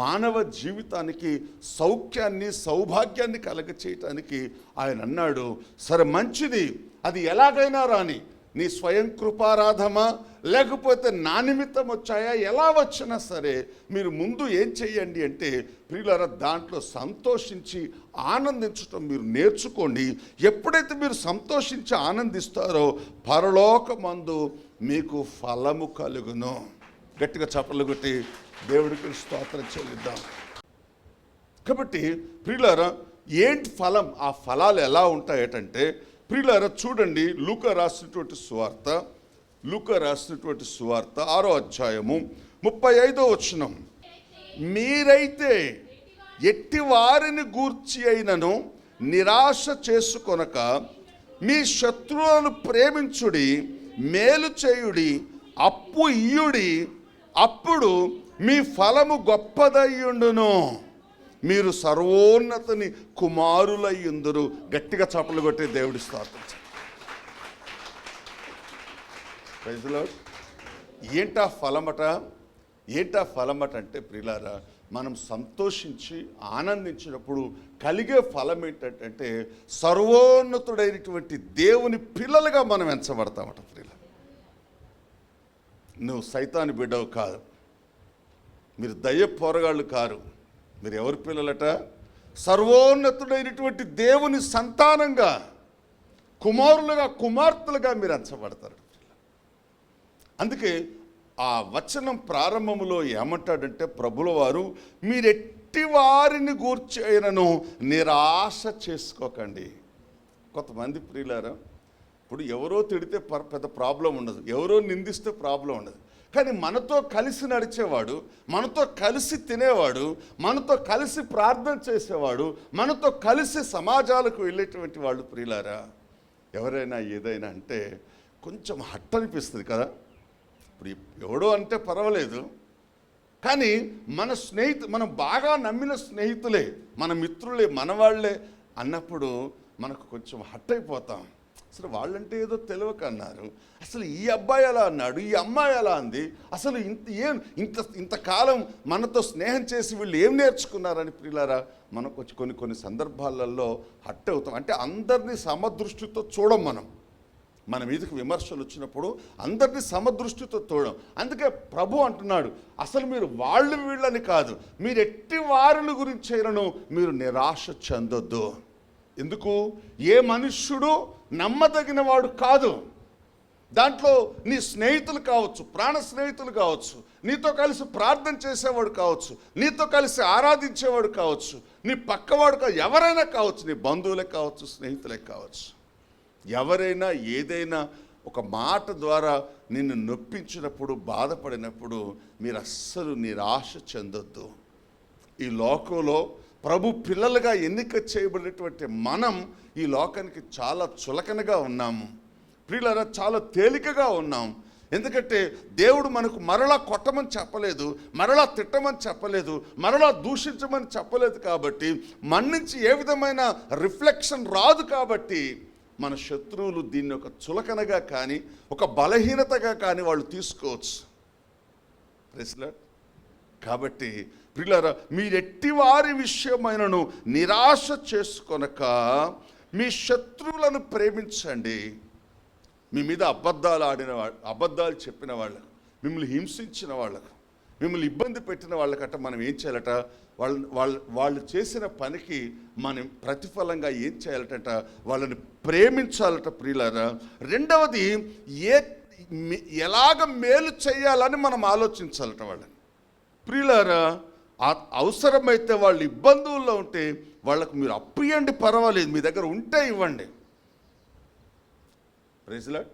మానవ జీవితానికి సౌఖ్యాన్ని సౌభాగ్యాన్ని కలగ చేయటానికి ఆయన అన్నాడు సరే మంచిది. అది ఎలాగైనా రాని నీ స్వయం కృపారాధమా? లేకపోతే నా నిమిత్తం వచ్చాయా? ఎలా వచ్చినా సరే మీరు ముందు ఏం చేయండి అంటే ప్రియులారా దాంట్లో సంతోషించి ఆనందించటం మీరు నేర్చుకోండి. ఎప్పుడైతే మీరు సంతోషించి ఆనందిస్తారో పరలోకమందు మీకు ఫలము కలుగును. గట్టిగా చప్పలు కొట్టి దేవుడికి స్తోత్రం చెల్లిద్దాం. కాబట్టి ప్రియులారా ఏంటి ఫలం? ఆ ఫలాలు ఎలా ఉంటాయటంటే ప్రియులారా చూడండి లూక రాసినటువంటి సువార్త లూక రాసినటువంటి సువార్త ఆరో అధ్యాయము ముప్పై ఐదో వచనం. మీరైతే ఎట్టి వారిని గూర్చి అయినను నిరాశ చేసుకొనక మీ శత్రువులను ప్రేమించుడి మేలు చేయుడి అప్పు ఇయ్యుడి అప్పుడు మీ ఫలము గొప్పదయ్యుండును. మీరు సర్వోన్నతని కుమారులయ్యుందరు. గట్టిగా చప్పలు కొట్టే దేవుడి స్తోత్రం Praise ఏంటా ఫలమట? ఏంటా ఫలమట అంటే ప్రిలారా మనం సంతోషించి ఆనందించినప్పుడు కలిగే ఫలం ఏంటంటే సర్వోన్నతుడైనటువంటి దేవుని పిల్లలుగా మనం ఎంచబడతామట ప్రియుల నువ్వు సైతాన్ని బిడ్డవు కాదు. మీరు దయ పోరగాళ్ళు కారు. మీరు ఎవరి పిల్లలట? సర్వోన్నతుడైనటువంటి దేవుని సంతానంగా కుమారులుగా కుమార్తెలుగా మీరు అంచబడతారు. అందుకే ఆ వచనం ప్రారంభంలో ఏమంటాడంటే ప్రభుల వారు మీరెట్టి వారిని గూర్చి అయినను నిరాశ చేసుకోకండి. కొంతమంది ప్రియులారా ఇప్పుడు ఎవరో తిడితే పెద్ద ప్రాబ్లం ఉండదు. ఎవరో నిందిస్తే ప్రాబ్లం ఉండదు. కానీ మనతో కలిసి నడిచేవాడు మనతో కలిసి తినేవాడు మనతో కలిసి ప్రార్థన చేసేవాడు మనతో కలిసి సమాజాలకు వెళ్ళేటువంటి వాళ్ళు ప్రియులారా ఎవరైనా ఏదైనా అంటే కొంచెం హట్ అనిపిస్తుంది కదా. ఇప్పుడు ఎవడో అంటే పర్వాలేదు. కానీ మన స్నేహితు మనం బాగా నమ్మిన స్నేహితులే మన మిత్రులే మనవాళ్ళే అన్నప్పుడు మనకు కొంచెం హట్ అయిపోతాం. అసలు వాళ్ళంటే ఏదో తెలియక అన్నారు. అసలు ఈ అబ్బాయి ఎలా అన్నాడు? ఈ అమ్మాయి ఎలా అంది? అసలు ఇంత ఏం ఇంత ఇంతకాలం మనతో స్నేహం చేసి వీళ్ళు ఏం నేర్చుకున్నారని ప్రియులారా? మనకు వచ్చి కొన్ని కొన్ని సందర్భాలలో హట్ అవుతాం. అంటే అందరినీ సమదృష్టితో చూడం మనం. మన మీదకి విమర్శలు వచ్చినప్పుడు అందరినీ సమదృష్టితో చూడడం అందుకే ప్రభు అంటున్నాడు అసలు మీరు వాళ్ళు వీళ్ళని కాదు. మీరు ఎట్టి వారిని గురించి అయినను మీరు నిరాశ చెందొద్దు. ఎందుకు? ఏ మనుష్యుడు నమ్మదగిన వాడు కాదు. దాంట్లో నీ స్నేహితులు కావచ్చు ప్రాణ స్నేహితులు కావచ్చు నీతో కలిసి ప్రార్థన చేసేవాడు కావచ్చు నీతో కలిసి ఆరాధించేవాడు కావచ్చు నీ పక్కవాడు కా ఎవరైనా కావచ్చు నీ బంధువులే కావచ్చు స్నేహితులే కావచ్చు. ఎవరైనా ఏదైనా ఒక మాట ద్వారా నిన్ను నొప్పించినప్పుడు బాధపడినప్పుడు మీరు అస్సలు నిరాశ చెందొద్దు. ఈ లోకంలో ప్రభు పిల్లలుగా ఎన్నిక చేయబడినటువంటి మనం ఈ లోకానికి చాలా చులకనగా ఉన్నాము. ప్రియులరా చాలా తేలికగా ఉన్నాం. ఎందుకంటే దేవుడు మనకు మరలా కొట్టమని చెప్పలేదు మరలా తిట్టమని చెప్పలేదు మరలా దూషించమని చెప్పలేదు కాబట్టి మన నుంచి ఏ విధమైన రిఫ్లెక్షన్ రాదు కాబట్టి మన శత్రువులు దీన్ని ఒక చులకనగా కానీ ఒక బలహీనతగా కానీ వాళ్ళు తీసుకోవచ్చు. ప్రెస్లర్ కాబట్టి ప్రియులారా మీరెట్టి వారి విషయమైనను నిరాశ చేసుకొనక మీ శత్రువులను ప్రేమించండి. మీ మీద అబద్ధాలు ఆడిన వాళ్ళు అబద్ధాలు చెప్పిన వాళ్ళకు మిమ్మల్ని హింసించిన వాళ్ళకు మిమ్మల్ని ఇబ్బంది పెట్టిన వాళ్ళకట మనం ఏం చేయాలట? వాళ్ళ వాళ్ళ వాళ్ళు చేసిన పనికి మనం ప్రతిఫలంగా ఏం చేయాలట వాళ్ళని ప్రేమించాలట ప్రియులారా. రెండవది ఏ ఎలాగ మేలు చేయాలని మనం ఆలోచించాలట వాళ్ళని. ప్రియులారా అవసరమైతే వాళ్ళు ఇబ్బందుల్లో ఉంటే వాళ్ళకు మీరు అప్పు ఇవ్వండి పర్వాలేదు మీ దగ్గర ఉంటే ఇవ్వండి. ప్రైజ్లా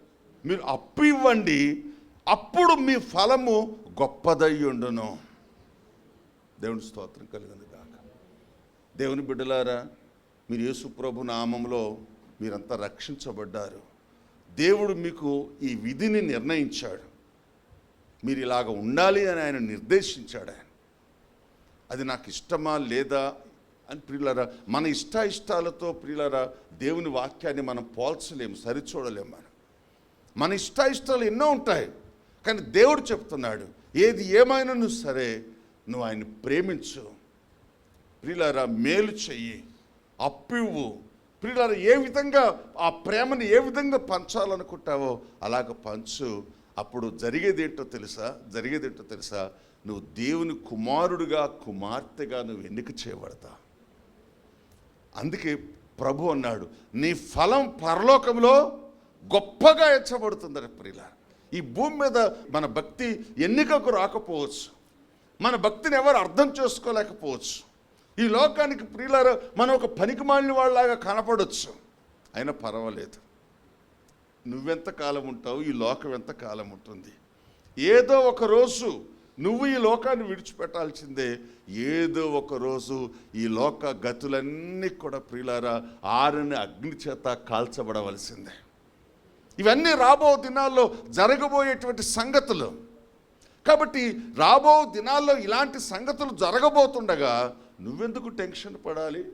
మీరు అప్పు ఇవ్వండి అప్పుడు మీ ఫలము గొప్పదయ్యుండును దేవుని స్తోత్రం కలిగింది కాక దేవుని బిడ్డలారా మీరు యేసుప్రభు నామంలో మీరంతా రక్షించబడ్డారు. దేవుడు మీకు ఈ విధిని నిర్ణయించాడు. మీరు ఇలాగ ఉండాలి అని ఆయన నిర్దేశించాడు ఆయన. అది నాకు ఇష్టమా లేదా అని ప్రియులరా మన ఇష్ట ఇష్టాలతో ప్రియులరా దేవుని వాక్యాన్ని మనం పోల్చలేము సరిచూడలేము మనం. మన ఇష్ట ఇష్టాలు ఎన్నో ఉంటాయి కానీ దేవుడు చెప్తున్నాడు ఏది ఏమైనాను సరే నువ్వు ఆయన ప్రేమించు. ప్రియులారా మేలు చెయ్యి అప్పివ్వు. ప్రియులారా ఏ విధంగా ఆ ప్రేమను ఏ విధంగా పంచాలనుకుంటావో అలాగ పంచు. అప్పుడు జరిగేదేంటో తెలుసా? జరిగేదేంటో తెలుసా? నువ్వు దేవుని కుమారుడుగా కుమార్తెగా నువ్వు ఎన్నిక చేయబడతా. అందుకే ప్రభు అన్నాడు నీ ఫలం పరలోకంలో గొప్పగా ఎచ్చబడుతుందని ప్రియుల ఈ భూమి మీద మన భక్తి ఎన్నికకు రాకపోవచ్చు. మన భక్తిని ఎవరు అర్థం చేసుకోలేకపోవచ్చు. ఈ లోకానికి ప్రియులారు మనం ఒక పనికి మాలిన వాళ్ళలాగా కనపడవచ్చు అయినా పర్వాలేదు. నువ్వెంత కాలం ఉంటావు? ఈ లోకం ఎంత కాలం ఉంటుంది? ఏదో ఒక రోజు నువ్వు ఈ లోకాన్ని విడిచిపెట్టాల్సిందే. ఏదో ఒక రోజు ఈ లోక గతులన్నీ కూడా ప్రియులారా ఆరని అగ్ని చేత కాల్చబడవలసిందే. ఇవన్నీ రాబో దినాల్లో జరగబోయేటువంటి సంగతులు. కాబట్టి రాబో దినాల్లో ఇలాంటి సంగతులు జరగబోతుండగా నువ్వెందుకు టెన్షన్ పడాలి?